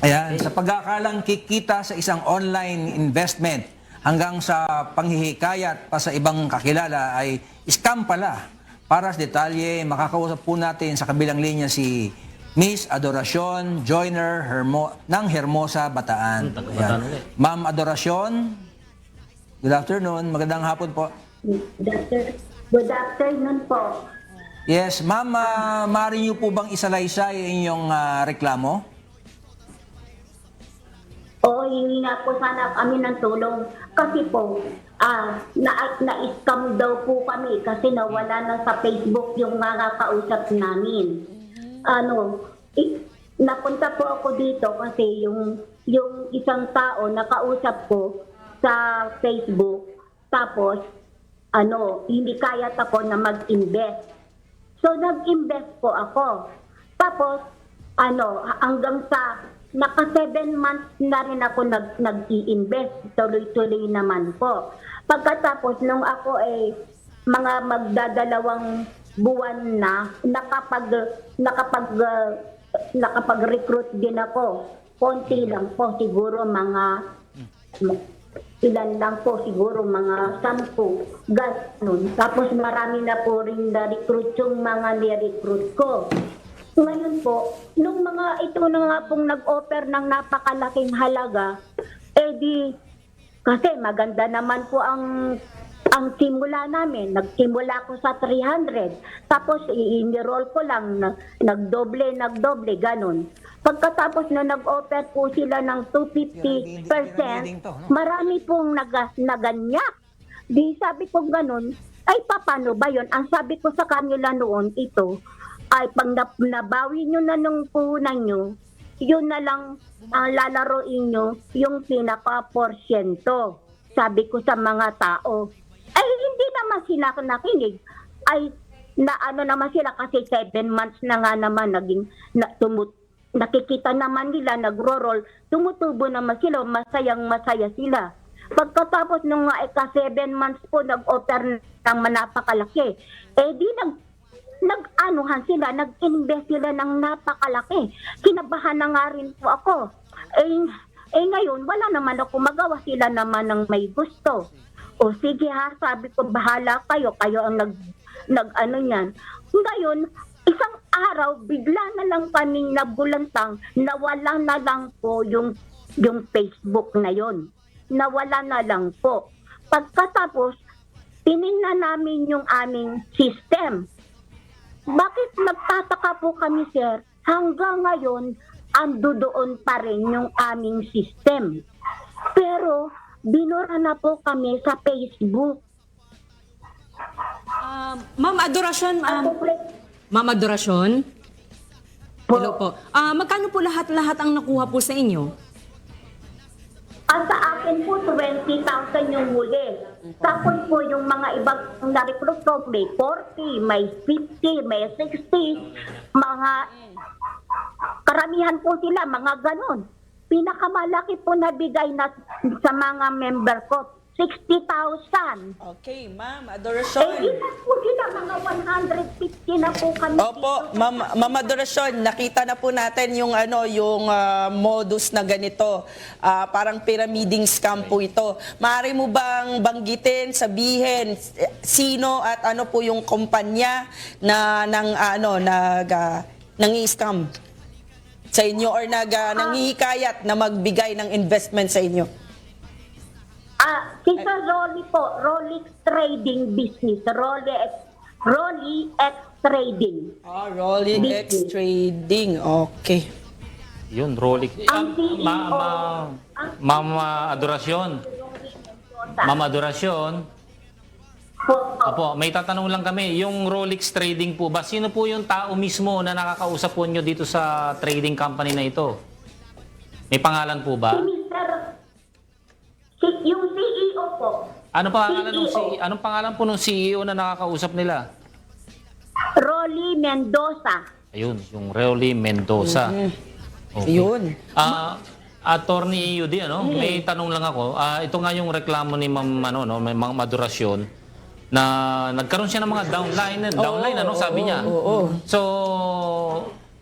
Ayan, sa pag-aakalang kikita sa isang online investment hanggang sa panghihikayat pa sa ibang kakilala ay scam pala. Para sa detalye, makakausap po natin sa kabilang linya si Miss Adoracion Joyner Hermo, ng Hermosa, Bataan. Ayan. Ma'am Adoracion, good afternoon. Magandang hapon po. Good after- Good afternoon po. Yes, ma'am, uh, maaari niyo po bang isalaysay inyong ah, reklamo? Oo, hingi nga po sana kami ng tulong. Kasi po, ah, na, na-scam daw po kami kasi nawala na sa Facebook yung mga kausap namin. Ano, i- napunta po ako dito kasi yung, yung isang tao na kausap ko sa Facebook, tapos, ano, hindi kaya ako na mag-invest. So, nag-invest po ako. Tapos, ano, hanggang sa naka 7 months na rin ako nag, nag-i-invest. Tuloy-tuloy naman po. Pagkatapos, nung ako ay mga magdadalawang buwan na, nakapag, nakapag, uh, nakapag-recruit din ako. Konti lang po, siguro mga ilan lang po siguro mga sampu ganun. Tapos marami na po rin na-recruit yung mga ni-recruit ko. Ngayon po, nung mga ito na nga pong nag-offer ng napakalaking halaga, eh di, kasi maganda naman po ang ang simula namin, nagsimula ko sa 300. Tapos i-enroll ko lang, na- nagdoble, nagdoble, ganun. Pagkatapos na nag-offer po sila ng 250%, marami pong nag naganyak. Di sabi ko ganun, ay paano ba yon? Ang sabi ko sa kanila noon, ito, ay pag nabawi nyo na nung puhunan nyo, yun na lang ang lalaroin nyo, yung pinaka-porsyento. Sabi ko sa mga tao, ay hindi naman sila nakinig. Ay na ano naman sila kasi seven months na nga naman naging na, tumut, nakikita naman nila nagro-roll, tumutubo naman sila, masayang masaya sila. Pagkatapos nung nga ika seven months po nag-offer ng manapakalaki, eh di nag nag-anuhan sila, nag-invest sila ng napakalaki. Kinabahan na nga rin po ako. Eh, eh ngayon, wala naman ako magawa sila naman ng may gusto. O sige ha, sabi ko, bahala kayo, kayo ang nag, nag ano yan. Ngayon, isang araw, bigla na lang kaming nabulantang, nawala na lang po yung, yung Facebook na yon. Nawala na lang po. Pagkatapos, tiningnan namin yung aming system. Bakit nagtataka po kami, sir? Hanggang ngayon, ando doon pa rin yung aming system. Pero, binura na po kami sa Facebook. Ah, Ma'am Adorasyon, um, Ma'am Adorasyon, hello po. Ah, magkano po lahat-lahat ang nakuha po sa inyo? At sa akin po, 20,000 yung huli. Tapos po yung mga ibang na-recruit may 40, may 50, may 60, mga karamihan po sila, mga ganon. Pinakamalaki po nabigay na sa mga member ko, 60,000. Okay, ma'am, Eh, adorasyon. ilan po sila, mga 150 na po kami. Opo, ma'am, ma'am adorasyon, nakita na po natin yung ano, yung ah, modus na ganito. Ah, parang pyramiding scam po ito. Maaari mo bang banggitin, sabihin eh, sino at ano po yung kumpanya na ng ano nag uh, scam sa inyo or nag uh, nanghihikayat na magbigay ng investment sa inyo? Ah, si Sir Rolly po, Rolly Trading Business, Rolly X, Rolly X Trading. Ah, Rolling X Business. Trading. Okay. Yun, Rolex. Ang CEO, Ma, ma, ang Mama Adorasyon. Mama Adorasyon. po, Apo, may tatanong lang kami. Yung Rolex Trading po ba, sino po yung tao mismo na nakakausap po nyo dito sa trading company na ito? May pangalan po ba? Si, CEO po, Ano pangalan ng CEO. CEO? Anong pangalan po ng CEO na nakakausap nila? Rolly Mendoza. Ayun, yung Reoli Mendoza. Okay. Yun. Ah, Attorney Yudi, ano? May tanong lang ako. Ah, ito nga yung reklamo ni Ma'am ano, no, may mga madurasyon na nagkaroon siya ng mga downline, downline ano sabi niya. So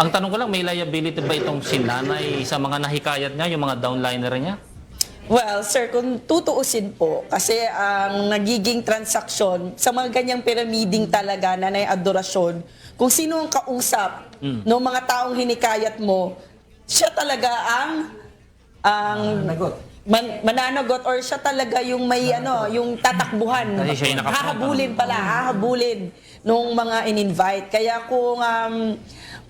Ang tanong ko lang, may liability ba itong si nanay sa mga nahikayat niya, yung mga downliner niya? Well, sir, kung tutuusin po, kasi ang nagiging transaksyon sa mga ganyang pyramiding talaga na na adorasyon, kung sino ang kausap ng mga taong hinikayat mo, siya talaga ang ang Nagot. man, mananagot or siya talaga yung may ano, yung tatakbuhan. Kasi siya yung nakapag- hahabulin pala, hahabulin nung mga in-invite. Kaya kung um,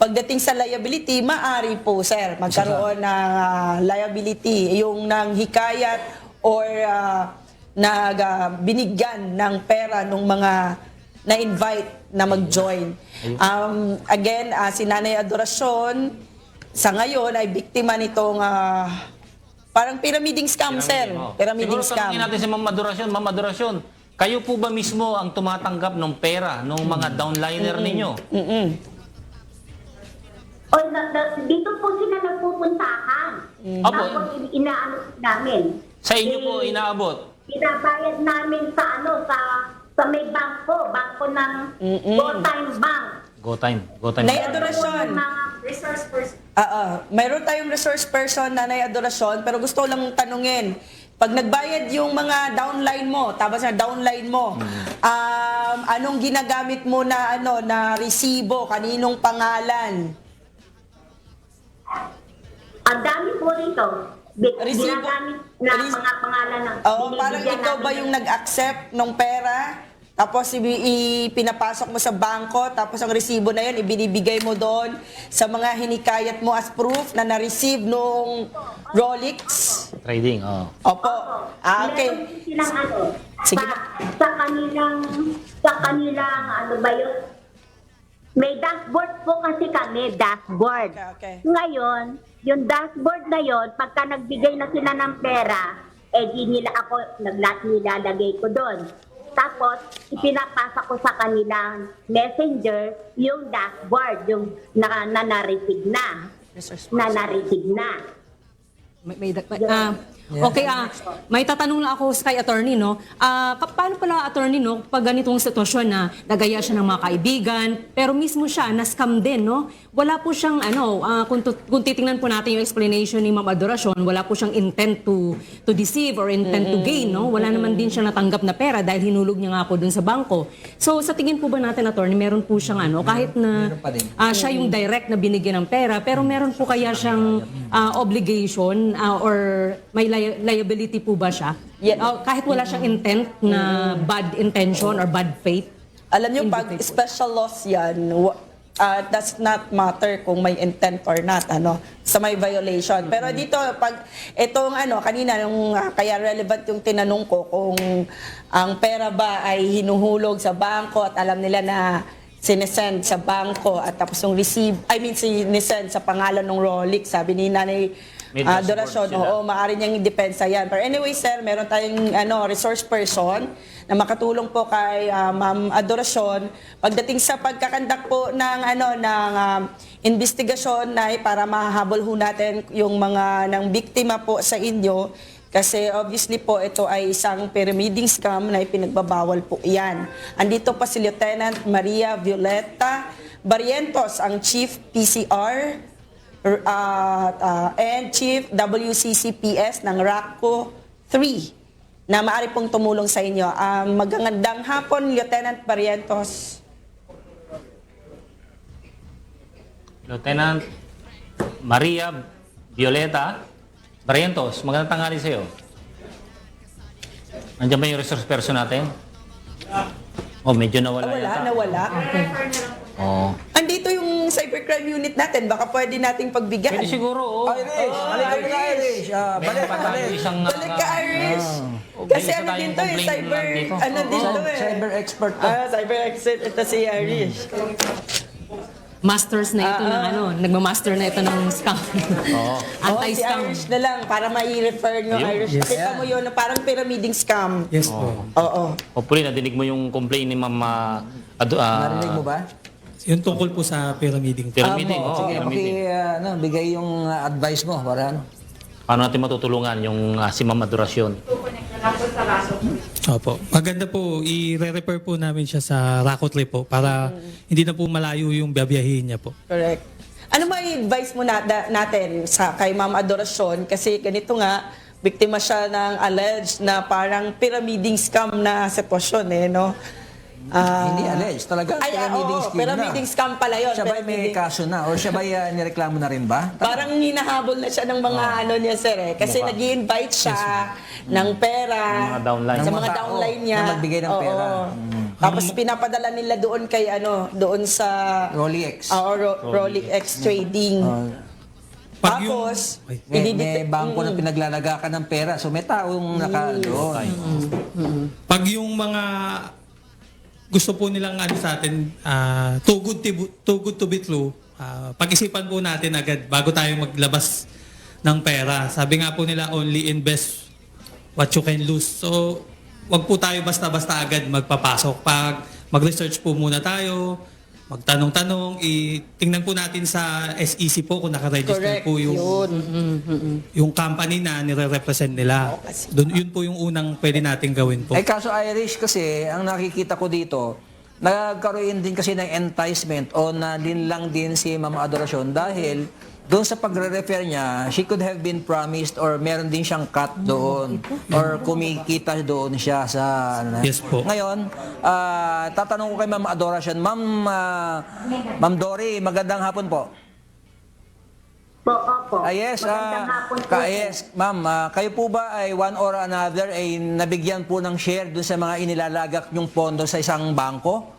pagdating sa liability, maari po, sir, magkaroon ng ah, liability, yung nang hikayat or ah, nag ah, binigyan ng pera nung mga na-invite na mag-join. Um, again, ah, si Nanay Adoracion, sa ngayon ay biktima nitong ah, parang pyramiding scam, sir. Oh. Pyramiding Siguro scam. tanongin natin si Ma'am Adorasyon. Ma'am Adorasyon, kayo po ba mismo ang tumatanggap ng pera ng mga downliner ninyo? Mm-mm. O, na, na- dito po sila nagpupuntahan. Opo. Tapos inaano namin. Sa inyo po Eh, inaabot? Binabayad namin sa ano, sa sa may bangko, bangko ng Mm-mm. Go Time Bank. Go time. Go time. Nay Adorasyon. Resource person. Ah, ah. mayroon tayong resource person na nay adorasyon, pero gusto lang tanungin, pag nagbayad yung mga downline mo, tapos na downline mo, um, anong ginagamit mo na ano na resibo, kaninong pangalan? Ang dami po rito. Bi- Resibo. Ginagamit na Res- mga pangalan ng Oh, parang binibigyan ikaw ba namin yung ng- nag-accept ng pera? Tapos ibi- ipinapasok mo sa bangko, tapos ang resibo na yan, ibinibigay mo doon sa mga hinikayat mo as proof na na-receive nung Rolex? Trading, oh. Opo. Ah, Meron okay. din silang ano, Sige sa, sa kanilang, sa kanilang, ano ba yun? May dashboard po kasi kami, dashboard. Okay, okay. Ngayon, yung dashboard na yon, pagka nagbigay na sila ng pera, eh di nila ako, naglat nilalagay ko doon. Tapos, ipinapasa ko sa kanilang messenger yung dashboard, yung na, na na-receive na. Na na-receive na. May, may, may- ah, okay, ah, may tatanong lang ako sa kay attorney, no? Ah, ka- paano pala attorney, no? Pag ganitong sitwasyon na nagaya siya ng mga kaibigan, pero mismo siya na-scam din, no? Wala po siyang, ano, ah, kung, tut- kung titingnan po natin yung explanation ni Ma'am Adoracion, wala po siyang intent to to deceive or intent to gain, no? Wala naman din siya natanggap na pera dahil hinulog niya nga po dun sa bangko. So, sa tingin po ba natin, attorney, meron po siyang, ano, kahit na Meron pa din. ah, siya yung direct na binigyan ng pera, pero meron po kaya siyang ah, obligation ah, or may li- liability po ba siya? Yeah. Ah, kahit wala siyang intent na bad intention or bad faith? Alam niyo, pag special loss yan, wa- uh, does not matter kung may intent or not, ano, sa may violation. Pero dito, pag itong ano, kanina, nung, ah, kaya relevant yung tinanong ko, kung ang pera ba ay hinuhulog sa bangko at alam nila na sinesend sa bangko at tapos yung receive, I mean, sinesend sa pangalan ng Rolex, sabi ni Nanay May ah, Dorasyon, sila. oo, maaari niyang i-depensa yan. Pero anyway, sir, meron tayong ano, resource person na makatulong po kay ah, Ma'am Adorasyon pagdating sa pagkakandak po ng ano ng um, investigasyon na para mahahabol ho natin yung mga ng biktima po sa inyo kasi obviously po ito ay isang pyramiding scam na ipinagbabawal po iyan. Andito pa si Lieutenant Maria Violeta Barrientos, ang Chief PCR At, uh, and Chief WCCPS ng RACCO 3 na maaari pong tumulong sa inyo. Um, magandang hapon, Lieutenant Barrientos. Lieutenant Maria Violeta Barrientos, magandang tanghali sa iyo. Nandiyan ba yung resource person natin? Oh, medyo nawala Nawala, yata. nawala. Oh. Andito yung cybercrime unit natin. Baka pwede nating pagbigyan. Pwede siguro, oh. Irish! Halika ka Irish! Ah, balik, tayo balik. isang... Balik ka, Irish. Oh, Kasi ano din to eh, cyber, ano din to eh. Cyber expert to. Ah, cyber expert. Ito si Irish. Masters na ito ng ano, nagmamaster na ito ng scam. Oo. Oh, si Anti-scam. Irish na lang para mai-refer nyo, Ayun. Irish. Kita mo yun, parang pyramiding scam. Yes po. Oo. Hopefully, nadinig mo yung complaint ni Ma'am... ah, ado, ah, Narinig mo ba? Yung tungkol po sa pyramiding. Pyramiding, Sige, pyramiding. paki, ah, ano, bigay yung advice mo para ano. Paano natin matutulungan yung ah, si Ma'am Adorasyon? Opo. Maganda po, i-refer po namin siya sa Rakotli po para hindi na po malayo yung babiyahin niya po. Correct. Ano may advice mo na, da- natin sa kay Ma'am Adoracion kasi ganito nga biktima siya ng alleged na parang pyramiding scam na sitwasyon eh no. Ah, Hindi alleged, talaga Ay, ah, pyramiding oo, scheme pyramiding na. scam pala yun. Siya ba may pyramiding- kaso na? Or siya ba uh, nireklamo na rin ba? Parang hinahabol na siya ng mga ano niya sir eh. Kasi nag invite siya ng pera. Ng mga downline. Sa Ng mga mga tao downline niya. na magbigay ng Oo. pera. Mm. Tapos pinapadala nila doon kay ano, doon sa Rolex. Ah, Ro- Rolex Trading. Pag yung- Tapos, Ay. May, may ididite- bangko na pinaglalaga ka ng pera. So may taong naka doon. Pag yung mga gusto po nilang ano sa atin, ah, too, good to, too good to be true, ah, pag-isipan po natin agad bago tayo maglabas ng pera. Sabi nga po nila, only invest what you can lose. So, wag po tayo basta-basta agad magpapasok. Pag mag-research po muna tayo, magtanong-tanong, i- tingnan po natin sa SEC po kung nakaregister Correct. po yung Yun. yung company na nire-represent nila. Doon yun po yung unang pwede nating gawin po. Eh kaso Irish kasi, ang nakikita ko dito, nagkaroon din kasi ng enticement o na din lang din si Ma'am Adoracion dahil doon sa pagre-refer niya, she could have been promised or meron din siyang cut doon or kumikita doon siya sa ano na. Yes po. Ngayon, ah, tatanong ko kay Ma'am Adoracion, Ma'am ah, Ma'am Dory, magandang hapon po. Po, opo. Ah, yes, Magandang ah, hapon po. ka- yes, ma'am, ah, kayo po ba ay one or another ay nabigyan po ng share dun sa mga inilalagak yung pondo sa isang bangko?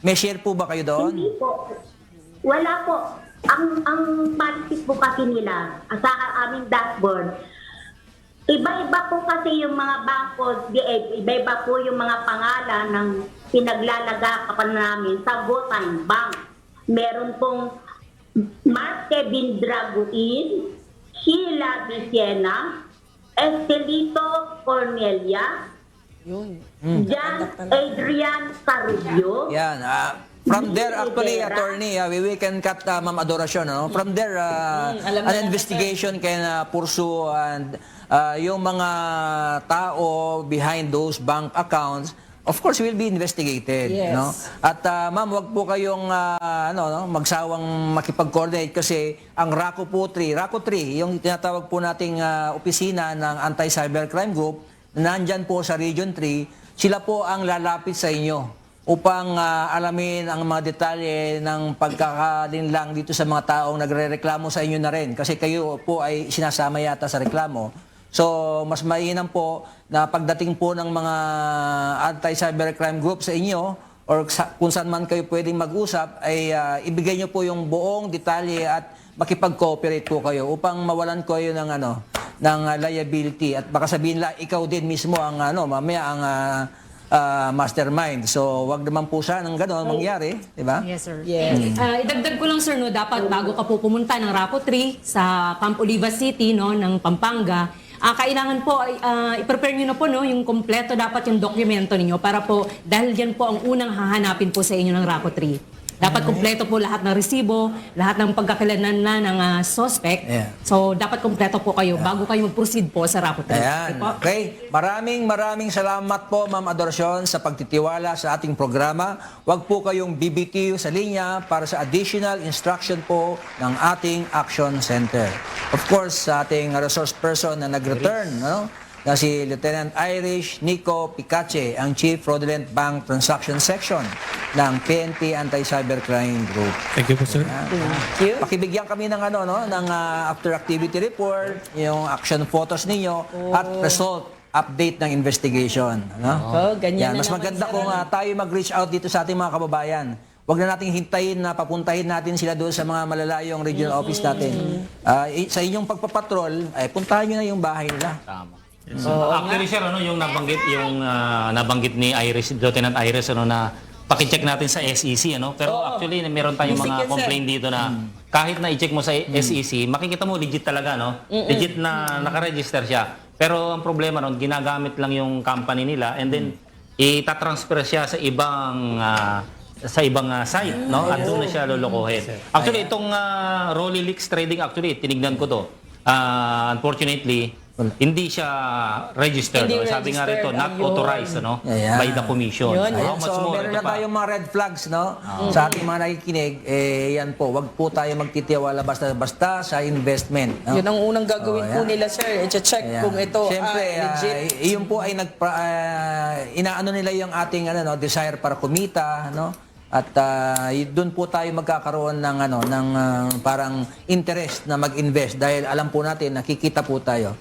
May share po ba kayo doon? Hindi po. Wala po. Ang ang policy po kasi nila sa aming dashboard, iba-iba po kasi yung mga bangko, eh, iba-iba po yung mga pangalan ng pinaglalagapan namin sa Votan Bank. Meron pong Mark Kevin Draguin, Sheila Vicena, Estelito Cornelia, Yun. Jan Adrian Carullo, Yan. ah, from there, actually, attorney, ah, we, we can cut uh, Ma'am Adoracion. Ano? From there, ah, Mm, alam na an natin. investigation can uh, pursue and ah, yung mga tao behind those bank accounts, of course, will be investigated. Yes. No? At ah, ma'am, wag po kayong ah, ano, no, magsawang makipag-coordinate kasi ang RACO po 3, RACO 3, yung tinatawag po nating ah, opisina ng Anti-Cybercrime Group, na nandyan po sa Region 3, sila po ang lalapit sa inyo upang ah, alamin ang mga detalye ng pagkakalinlang dito sa mga taong nagrereklamo sa inyo na rin kasi kayo po ay sinasama yata sa reklamo. So, mas mainam po na pagdating po ng mga anti-cybercrime group sa inyo or sa, kung saan man kayo pwedeng mag-usap ay ah, ibigay niyo po yung buong detalye at makipag-cooperate po kayo upang mawalan ko kayo ng ano ng ah, liability at baka sabihin la ikaw din mismo ang ano mamaya ang ah, ah, mastermind. So, wag naman po sana ng gano'n mangyari, di ba? Yes, sir. Yes. Ah, idagdag ko lang, sir, no, dapat bago ka po pumunta ng Rapo 3 sa Camp Oliva City, no, ng Pampanga, ah, kailangan po, ay, ah, i-prepare nyo na po, no, yung kompleto dapat yung dokumento ninyo para po, dahil yan po ang unang hahanapin po sa inyo ng Rapo 3. Dapat kompleto po lahat ng resibo, lahat ng pagkakalanan na ng ah, suspect. Yeah. So, dapat kompleto po kayo bago kayo mag-proceed po sa 3. Ayan. Okay po? Okay. Maraming maraming salamat po, Ma'am Adoracion, sa pagtitiwala sa ating programa. Huwag po kayong BBQ sa linya para sa additional instruction po ng ating Action Center. Of course, sa ating resource person na nag-return, no? na si Lieutenant Irish Nico Picache, ang Chief Fraudulent Bank Transaction Section ng PNP Anti-Cybercrime Group. Thank you po, sir. Thank you. Pakibigyan kami ng ano no ng ah, after activity report, yung action photos ninyo at result update ng investigation, no? Oh, ganyan na mas naman, maganda kung ah, tayo mag-reach out dito sa ating mga kababayan. Huwag na nating hintayin na papuntahin natin sila doon sa mga malalayong regional office natin. Ah, i- sa inyong pagpapatrol, ay puntahan nyo na yung bahay nila. Tama. Actually, sir, ano yung nabanggit yung ah, nabanggit ni Iris, Lieutenant Iris ano na paki-check natin sa SEC ano. Pero Oo. actually meron tayong Basic mga yan, sir. complaint dito na kahit na i-check mo sa SEC, makikita mo legit talaga no. Legit na naka-register siya. Pero ang problema nun, ginagamit lang yung company nila and then itatransfer siya sa ibang ah, sa ibang ah, site, no? At doon na siya lolokohin. Actually, itong uh, Rolly Leaks Trading, actually, tinignan ko to. Ah, unfortunately, hindi siya registered. Hindi no? Sabi nga rito, not ayun. authorized ano, Ayan. by the commission. Yun, How Ayan, much so more? meron Ito na pa. tayong mga red flags no sa ating mga nakikinig eh yan po wag po tayo magtitiwala basta basta sa investment no? Yun ang unang gagawin Oh, po nila, sir. I-check Ayan. kung ito Siyempre, ah, legit. ah, iyon po ay nag inaano nila yung ating ano no desire para kumita no at ah, y- doon po tayo magkakaroon ng ano ng ah, parang interest na mag-invest dahil alam po natin nakikita po tayo